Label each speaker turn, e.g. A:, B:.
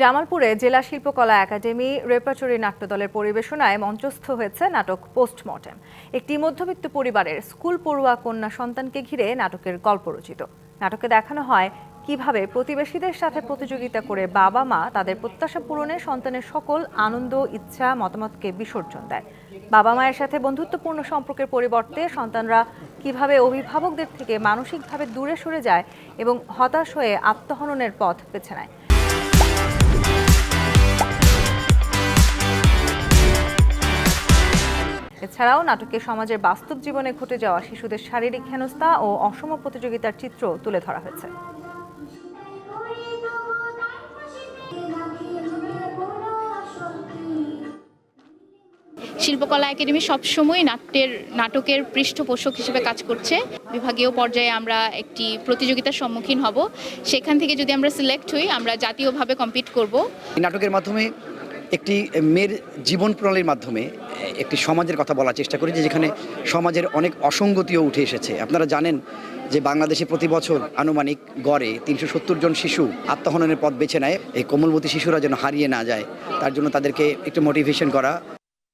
A: জামালপুরে জেলা শিল্পকলা একাডেমি রেপাচুরি নাট্যদলের পরিবেশনায় মঞ্চস্থ হয়েছে নাটক পোস্টমর্টেম। একটি মধ্যবিত্ত পরিবারের স্কুল পড়ুয়া কন্যা সন্তানকে ঘিরে নাটকের গল্প রচিত। নাটকে দেখানো হয় কীভাবে প্রতিবেশীদের সাথে প্রতিযোগিতা করে বাবা মা তাদের প্রত্যাশা পূরণে সন্তানের সকল আনন্দ, ইচ্ছা, মতামতকে বিসর্জন দেয়। বাবা মায়ের সাথে বন্ধুত্বপূর্ণ সম্পর্কের পরিবর্তে সন্তানরা কীভাবে অভিভাবকদের থেকে মানসিকভাবে দূরে সরে যায় এবং হতাশ হয়ে আত্মহননের পথ বেছে নেয়। এছাড়াও নাটকে সমাজের বাস্তব জীবনে ঘটে যাওয়া শিশুদের শারীরিক হেনস্থা ও অসম প্রতিযোগিতার চিত্র তুলে ধরা হয়েছে।
B: শিল্পকলা একাডেমি সবসময় নাট্যের নাটকের পৃষ্ঠপোষক হিসেবে কাজ করছে। বিভাগীয় পর্যায়ে আমরা একটি প্রতিযোগিতার সম্মুখীন হব। সেখান থেকে যদি আমরা সিলেক্ট হই আমরা জাতীয়ভাবে কম্পিট করব।
C: নাটকের মাধ্যমে একটি মেয়ের জীবন প্রণালীর মাধ্যমে একটি সমাজের কথা বলার চেষ্টা করি যেখানে সমাজের অনেক অসঙ্গতিও উঠে এসেছে। আপনারা জানেন যে বাংলাদেশে প্রতি বছর আনুমানিক গড়ে তিনশো সত্তর জন শিশু আত্মহননের পথ বেছে নেয়। এই কোমলবতী শিশুরা যেন হারিয়ে না যায়, তার জন্য তাদেরকে একটু মোটিভেশন করা